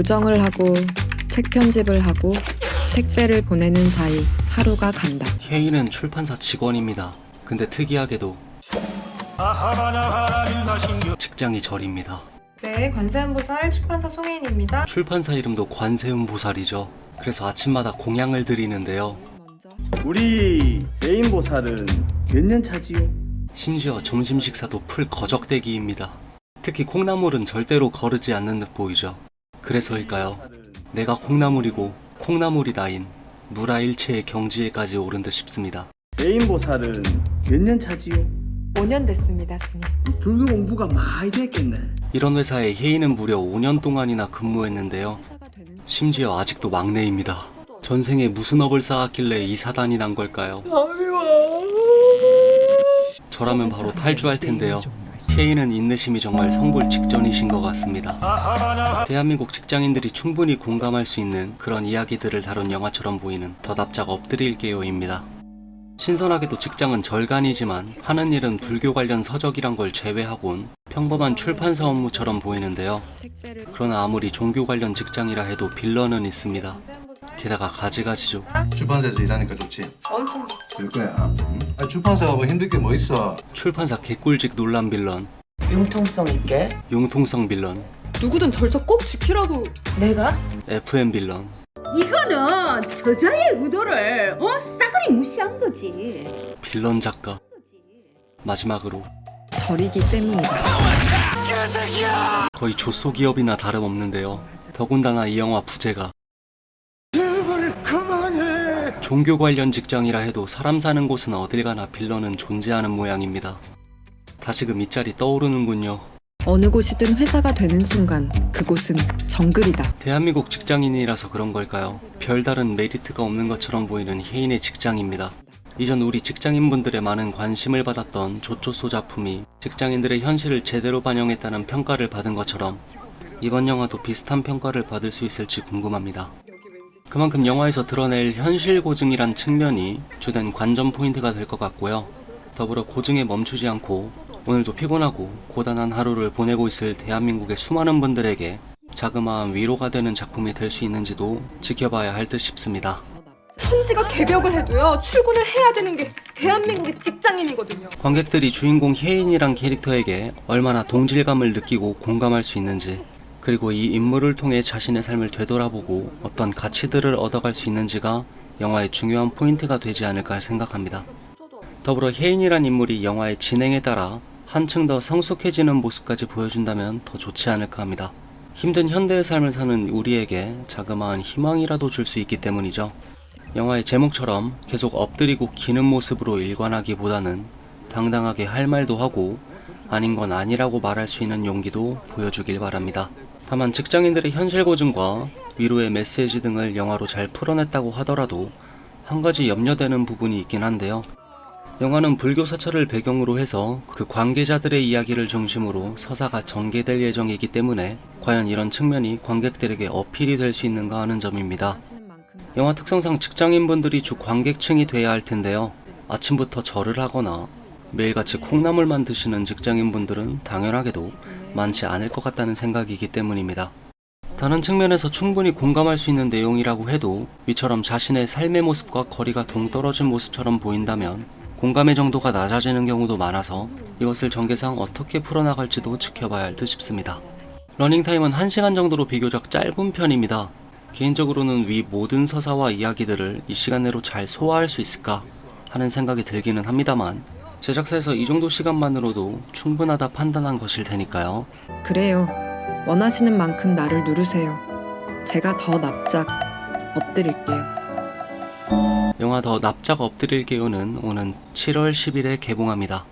교정을 하고 책 편집을 하고 택배를 보내는 사이 하루가 간다. 혜인은 출판사 직원입니다. 근데 특이하게도 직장이 절입니다. 네, 관세음보살 출판사 송혜인입니다. 출판사 이름도 관세음보살이죠. 그래서 아침마다 공양을 드리는데요. 우리 레인보살은 몇 년 차지요? 심지어 점심 식사도 풀 거적대기입니다. 특히 콩나물은 절대로 거르지 않는 듯 보이죠. 그래서일까요? 내가 콩나물이고 콩나물이 나인 무라일체의 경지에까지 오른 듯 싶습니다. 레인보살은 몇 년 차지요? 5년 됐습니다, 스님. 불교 공부가 많이 됐겠네. 이런 회사에 혜인은 무려 5년 동안이나 근무했는데요. 심지어 아직도 막내입니다. 전생에 무슨 업을 쌓았길래 이 사단이 난 걸까요? 저라면 바로 탈주할 텐데요. 혜인은 인내심이 정말 성불 직전이신 것 같습니다. 대한민국 직장인들이 충분히 공감할 수 있는 그런 이야기들을 다룬 영화처럼 보이는 더 납작 엎드릴게요입니다. 신선하게도 직장은 절간이지만 하는 일은 불교 관련 서적이란 걸 제외하곤 평범한 출판사 업무처럼 보이는데요. 그러나 아무리 종교 관련 직장이라 해도 빌런은 있습니다. 게다가 가지가지죠. 출판사에서 일하니까 좋지. 엄청 좋죠. 그럴 거야. 아, 출판사가 뭐 힘들 게 뭐 있어? 출판사 개꿀직 논란 빌런, 융통성 있게 융통성 빌런, 누구든 절차 꼭 지키라고. 내가 FM 빌런, 이거는 저자의 의도를 어 싸그리 무시한 거지. 빌런 작가. 마지막으로 절이기 때문이다. 거의 조소기업이나 다름없는데요. 더군다나 이 영화 부제가 종교 관련 직장이라 해도 사람 사는 곳은 어딜 가나 빌런은 존재하는 모양입니다. 다시금 이 짤이 떠오르는군요. 어느 곳이든 회사가 되는 순간 그곳은 정글이다. 대한민국 직장인이라서 그런 걸까요? 별다른 메리트가 없는 것처럼 보이는 혜인의 직장입니다. 이전 우리 직장인분들의 많은 관심을 받았던 조초소 작품이 직장인들의 현실을 제대로 반영했다는 평가를 받은 것처럼 이번 영화도 비슷한 평가를 받을 수 있을지 궁금합니다. 그만큼 영화에서 드러낼 현실 고증이란 측면이 주된 관전 포인트가 될 것 같고요. 더불어 고증에 멈추지 않고 오늘도 피곤하고 고단한 하루를 보내고 있을 대한민국의 수많은 분들에게 자그마한 위로가 되는 작품이 될 수 있는지도 지켜봐야 할 듯 싶습니다. 천지가 개벽을 해도요, 출근을 해야 되는 게 대한민국의 직장인이거든요. 관객들이 주인공 혜인이란 캐릭터에게 얼마나 동질감을 느끼고 공감할 수 있는지 그리고 이 인물을 통해 자신의 삶을 되돌아보고 어떤 가치들을 얻어갈 수 있는지가 영화의 중요한 포인트가 되지 않을까 생각합니다. 더불어 혜인이란 인물이 영화의 진행에 따라 한층 더 성숙해지는 모습까지 보여준다면 더 좋지 않을까 합니다. 힘든 현대의 삶을 사는 우리에게 자그마한 희망이라도 줄 수 있기 때문이죠. 영화의 제목처럼 계속 엎드리고 기는 모습으로 일관하기보다는 당당하게 할 말도 하고 아닌 건 아니라고 말할 수 있는 용기도 보여주길 바랍니다. 다만 직장인들의 현실 고증과 위로의 메시지 등을 영화로 잘 풀어냈다고 하더라도 한 가지 염려되는 부분이 있긴 한데요. 영화는 불교 사찰을 배경으로 해서 그 관계자들의 이야기를 중심으로 서사가 전개될 예정이기 때문에 과연 이런 측면이 관객들에게 어필이 될 수 있는가 하는 점입니다. 영화 특성상 직장인분들이 주 관객층이 돼야 할 텐데요. 아침부터 절을 하거나 매일같이 콩나물만 드시는 직장인분들은 당연하게도 많지 않을 것 같다는 생각이기 때문입니다. 다른 측면에서 충분히 공감할 수 있는 내용이라고 해도 위처럼 자신의 삶의 모습과 거리가 동떨어진 모습처럼 보인다면 공감의 정도가 낮아지는 경우도 많아서 이것을 전개상 어떻게 풀어나갈지도 지켜봐야 할 듯 싶습니다. 러닝타임은 1시간 정도로 비교적 짧은 편입니다. 개인적으로는 위 모든 서사와 이야기들을 이 시간 내로 잘 소화할 수 있을까 하는 생각이 들기는 합니다만 제작사에서 이 정도 시간만으로도 충분하다 판단한 것일 테니까요. 그래요. 원하시는 만큼 나를 누르세요. 제가 더 납작 엎드릴게요. 영화 더 납작 엎드릴게요는 오는 7월 10일에 개봉합니다.